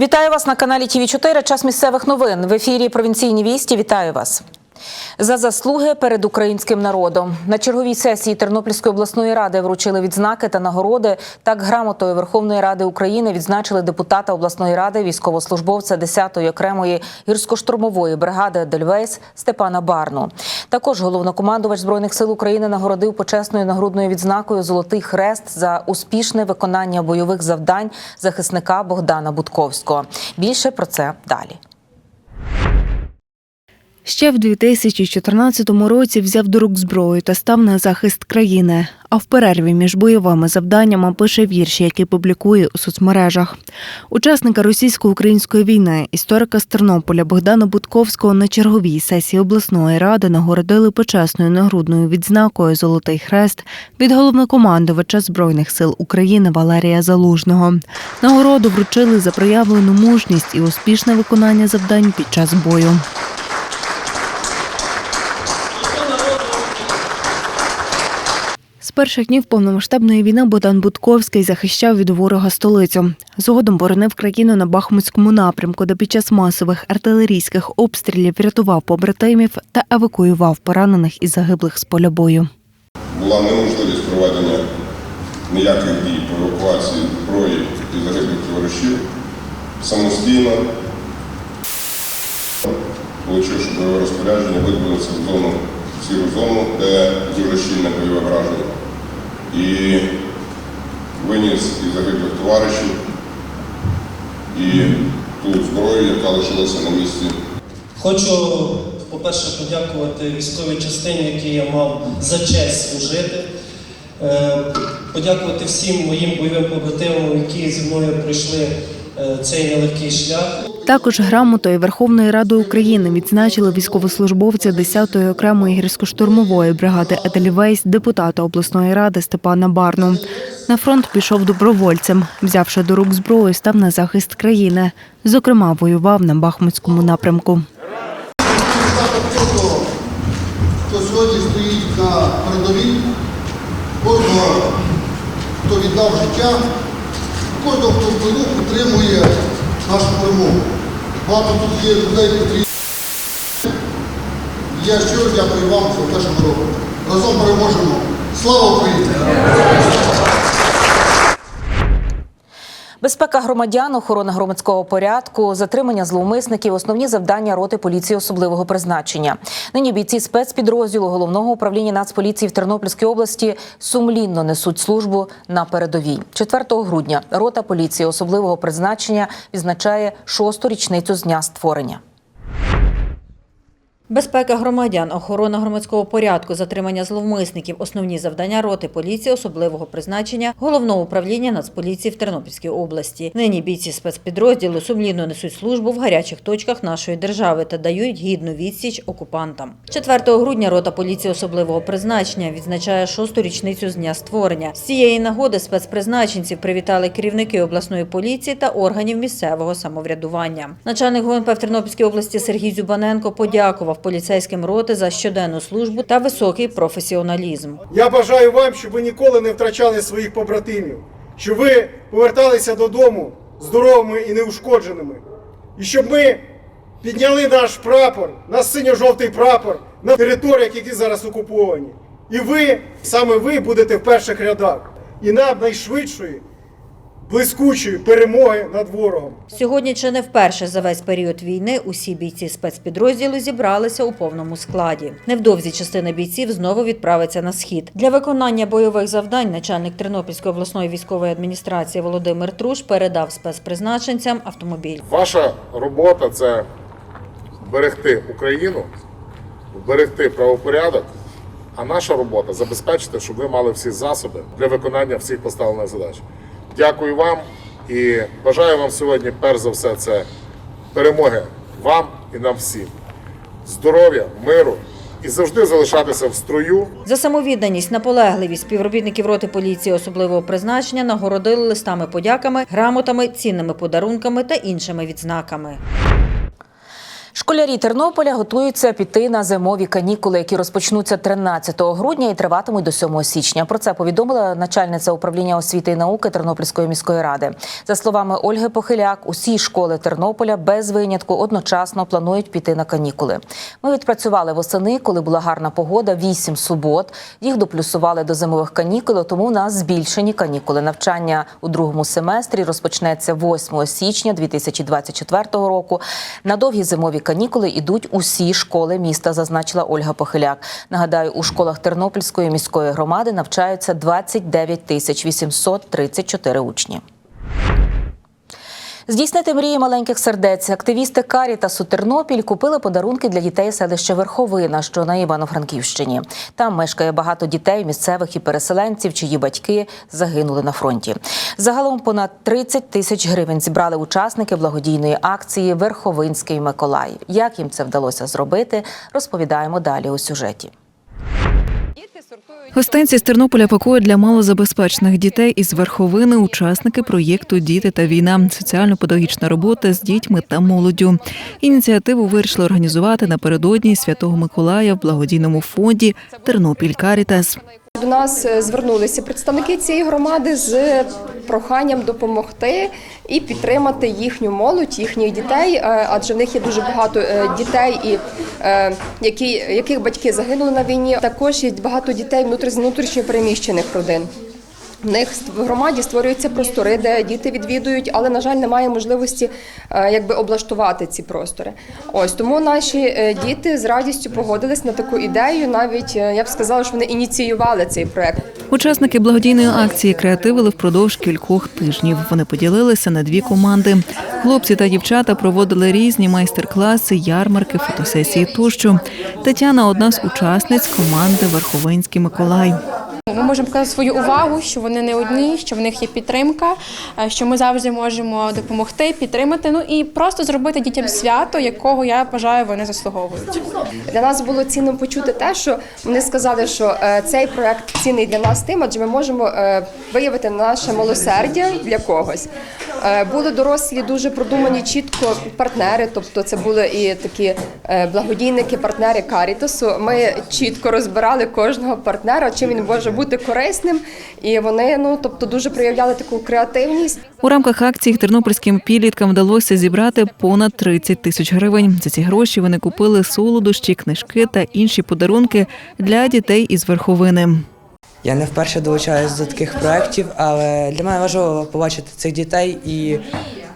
Вітаю вас на каналі ТВ 4 Час місцевих новин в ефірі Провінційні вісті. Вітаю вас. За заслуги перед українським народом на черговій сесії Тернопільської обласної ради вручили відзнаки та нагороди. Так грамотою Верховної Ради України відзначили депутата обласної ради, військовослужбовця 10-ї окремої гірсько-штурмової бригади Дельвейс Степана Барну. Також головнокомандувач збройних сил України нагородив почесною нагрудною відзнакою Золотий хрест за успішне виконання бойових завдань захисника Богдана Будковського. Більше про це далі. Ще в 2014 році взяв до рук зброю та став на захист країни. А в перерві між бойовими завданнями пише вірші, які публікує у соцмережах. Учасника російсько-української війни, історика з Тернополя Богдана Будковського на черговій сесії обласної ради нагородили почесною нагрудною відзнакою Золотий хрест від головнокомандувача збройних сил України Валерія Залужного. Нагороду вручили за проявлену мужність і успішне виконання завдань під час бою. З перших днів повномасштабної війни Богдан Будковський захищав від ворога столицю. Згодом боронив країну на Бахмутському напрямку, де під час масових артилерійських обстрілів врятував побратимів та евакуював поранених і загиблих з поля бою. була неможливість проведення ніяких дій по евакуації зброї і загиблих товаришів самостійно, отримавши бойове розпорядження, виділилися в зону, сіру зону, де дуже щільне бойове враження. І виніс і загиблих товаришів, і ту зброю, яка лишилася на місці Хочу, по-перше, подякувати військовій частині, якій я мав за честь служити. Е, Подякувати всім моїм бойовим побратимам, які зі мною пройшли е, цей нелегкий шлях. Також грамотою Верховної Ради України відзначили військовослужбовця 10-ї окремої гірсько-штурмової бригади Едельвейс, депутата обласної ради Степана Барну. На фронт пішов добровольцем, взявши до рук зброю, став на захист країни. Зокрема, воював на Бахмутському напрямку. хто сьогодні стоїть на передовій, кожного, хто віддав життя, кожного, хто в тилу підтримує нашу перемогу. Багато тут є людей, котрі. Я щиро дякую вам за те, що ви робите. Разом переможемо. Слава Україні! Безпека громадян, охорона громадського порядку, затримання зловмисників основні завдання роти поліції особливого призначення. Нині бійці спецпідрозділу головного управління Нацполіції в Тернопільській області сумлінно несуть службу на передовій. 4 грудня рота поліції особливого призначення відзначає шосту річницю з дня створення. Безпека громадян, охорона громадського порядку, затримання зловмисників, основні завдання роти поліції особливого призначення головного управління Нацполіції в Тернопільській області. Нині бійці спецпідрозділу сумлінно несуть службу в гарячих точках нашої держави та дають гідну відсіч окупантам. 4 грудня рота поліції особливого призначення відзначає шосту річницю з дня створення. З цієї нагоди спецпризначенців привітали керівники обласної поліції та органів місцевого самоврядування. Начальник ГУНП в Тернопільській області Сергій Зюбаненко подякував поліцейським роти за щоденну службу та високий професіоналізм. Я бажаю вам, щоб ви ніколи не втрачали своїх побратимів, щоб ви поверталися додому здоровими і неушкодженими. І щоб ми підняли наш прапор, наш синьо-жовтий прапор на територіях, які зараз окуповані. І ви, саме ви, будете в перших рядах. І нам найшвидшої, блискучої перемоги над ворогом. Сьогодні чи не вперше за весь період війни усі бійці спецпідрозділу зібралися у повному складі. Невдовзі частина бійців знову відправиться на схід. Для виконання бойових завдань начальник Тернопільської обласної військової адміністрації Володимир Труш передав спецпризначенцям автомобіль. Ваша робота це берегти Україну, берегти правопорядок. А наша робота забезпечити, щоб ви мали всі засоби для виконання всіх поставлених задач. Дякую вам і бажаю вам сьогодні, перш за все, це перемоги вам і нам всім. Здоров'я, миру і завжди залишатися в строю За самовідданість, наполегливість співробітників роти поліції особливого призначення нагородили листами подяками, грамотами, цінними подарунками та іншими відзнаками. Школярі Тернополя готуються піти на зимові канікули, які розпочнуться 13 грудня і триватимуть до 7 січня. Про це повідомила начальниця управління освіти і науки Тернопільської міської ради. За словами Ольги Похиляк, усі школи Тернополя без винятку одночасно планують піти на канікули. Ми відпрацювали восени, коли була гарна погода, 8 субот. Їх доплюсували до зимових канікул, тому у нас збільшені канікули. Навчання у другому семестрі розпочнеться 8 січня 2024 року. На довгі зимові канікули йдуть усі школи міста, зазначила Ольга Похиляк. Нагадаю, у школах Тернопільської міської громади навчаються 29 тисяч 834 учні. Здійснити мрії маленьких сердець. Активісти Карітасу Тернопіль купили подарунки для дітей селища Верховина, що на Івано-Франківщині. Там мешкає багато дітей, місцевих і переселенців, чиї батьки загинули на фронті. Загалом понад 30 тисяч гривень зібрали учасники благодійної акції Верховинський Миколай. Як їм це вдалося зробити, розповідаємо далі у сюжеті. Гостинці з Тернополя пакують для малозабезпечених дітей із верховини учасники проєкту Діти та війна, соціально-педагогічна робота з дітьми та молоддю. Ініціативу вирішили організувати напередодні Святого Миколая в благодійному фонді Тернопіль Карітас. До нас е, звернулися представники цієї громади з проханням допомогти і підтримати їхню молодь, їхніх дітей, е, адже в них є дуже багато е, дітей, і які яких батьки загинули на війні. Також є багато дітей внутрішньо переміщених родин. В них в громаді створюються простори, де діти відвідують, але на жаль, немає можливості е, якби облаштувати ці простори. Ось тому наші е, діти з радістю погодились на таку ідею. Навіть е, я б сказала, що вони ініціювали цей проект. Учасники благодійної акції креативили впродовж кількох тижнів. Вони поділилися на дві команди. Хлопці та дівчата проводили різні майстер-класи, ярмарки, фотосесії тощо. Тетяна одна з учасниць команди Верховинський Миколай. Ми можемо показати свою увагу, що вони не одні, що в них є підтримка, е, що ми завжди можемо допомогти, підтримати. Ну і просто зробити дітям свято, якого я бажаю, вони заслуговують. Для нас було цінно почути те, що вони сказали, що е, цей проект цінний для нас тим, адже ми можемо е, виявити наше милосердя для когось. Е, Були дорослі, дуже продумані чітко партнери, тобто це були і такі е, благодійники, партнери Карітасу. Ми чітко розбирали кожного партнера, чим він може бути корисним, і вони ну тобто дуже проявляли таку креативність. У рамках акції тернопільським підліткам вдалося зібрати понад 30 тисяч гривень. За ці гроші вони купили солодощі, книжки та інші подарунки для дітей із верховини. Я не вперше долучаюся до таких проєктів, але для мене важливо побачити цих дітей і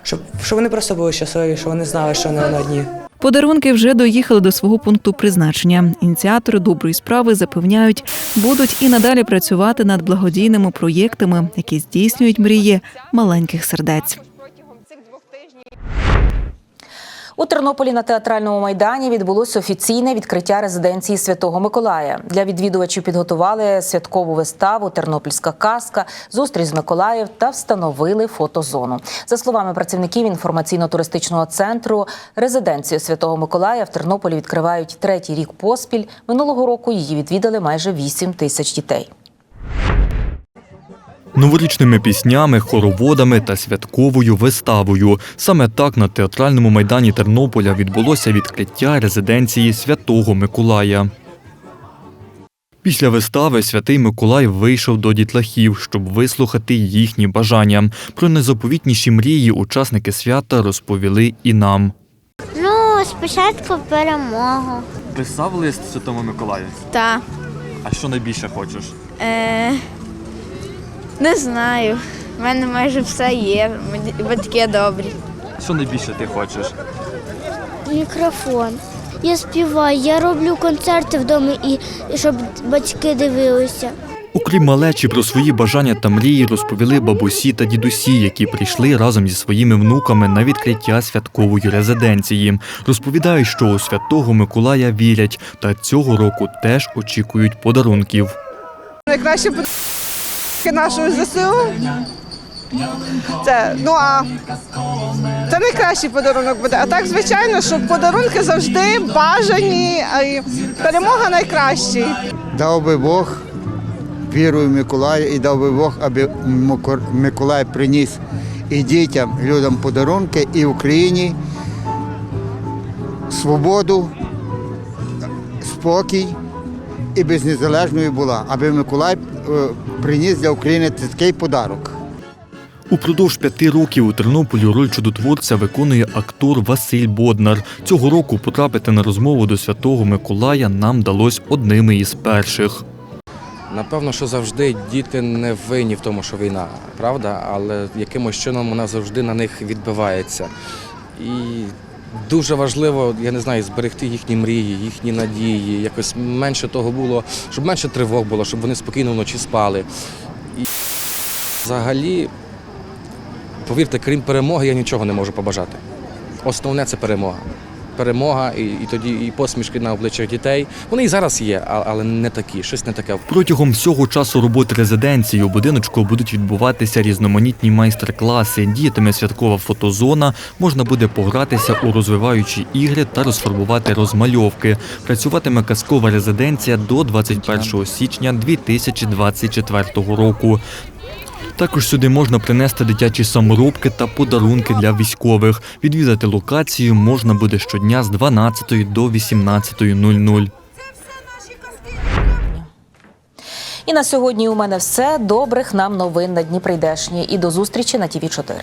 щоб, щоб вони просто були щасливі, щоб вони знали, що вони на одні. Подарунки вже доїхали до свого пункту призначення. Ініціатори доброї справи запевняють, будуть і надалі працювати над благодійними проєктами, які здійснюють мрії маленьких сердець. У Тернополі на театральному майдані відбулося офіційне відкриття резиденції Святого Миколая. Для відвідувачів підготували святкову виставу Тернопільська казка, зустріч з Миколаїв та встановили фотозону. За словами працівників інформаційно-туристичного центру, резиденцію Святого Миколая в Тернополі відкривають третій рік поспіль. Минулого року її відвідали майже 8 тисяч дітей. Новорічними піснями, хороводами та святковою виставою. Саме так на театральному майдані Тернополя відбулося відкриття резиденції Святого Миколая. Після вистави святий Миколай вийшов до дітлахів, щоб вислухати їхні бажання. Про незаповітніші мрії учасники свята розповіли і нам. Ну, спочатку перемогу. Писав лист Святому Миколаю. Та. А що найбільше хочеш? Е, не знаю. У мене майже все є. Мені- Батьки добрі. Що найбільше ти хочеш? Мікрофон. Я співаю, я роблю концерти вдома і, і щоб батьки дивилися. Окрім малечі, про свої бажання та мрії розповіли бабусі та дідусі, які прийшли разом зі своїми внуками на відкриття святкової резиденції. Розповідають, що у святого Миколая вірять, та цього року теж очікують подарунків. Найкраще подарунки нашого ЗСУ. Це, ну а це найкращий подарунок буде. А так, звичайно, що подарунки завжди бажані, й перемога найкращий. Дав би Бог, вірую в Миколая і дав би Бог, аби Миколай приніс і дітям, людям подарунки, і Україні свободу, спокій і без незалежної була, аби Миколай е, приніс для України такий подарок. Упродовж п'яти років у Тернополі роль чудотворця виконує актор Василь Боднар. Цього року потрапити на розмову до Святого Миколая нам вдалося одними із перших. Напевно, що завжди діти не винні в тому, що війна, правда, але якимось чином вона завжди на них відбивається. І дуже важливо, я не знаю, зберегти їхні мрії, їхні надії, якось менше того було, щоб менше тривог було, щоб вони спокійно вночі спали. І взагалі, повірте, крім перемоги, я нічого не можу побажати. Основне це перемога. Перемога, і, і тоді і посмішки на обличчях дітей. Вони і зараз є, але не такі, щось не таке. Протягом всього часу роботи резиденції у будиночку будуть відбуватися різноманітні майстер-класи. Діятиме святкова фотозона, можна буде погратися у розвиваючі ігри та розфарбувати розмальовки. Працюватиме казкова резиденція до 21 січня 2024 року. Також сюди можна принести дитячі саморобки та подарунки для військових. Відвідати локацію можна буде щодня з 12 до 18.00. І на сьогодні у мене все. Добрих нам новин на Дніприйдешні. І до зустрічі на ТІВІ 4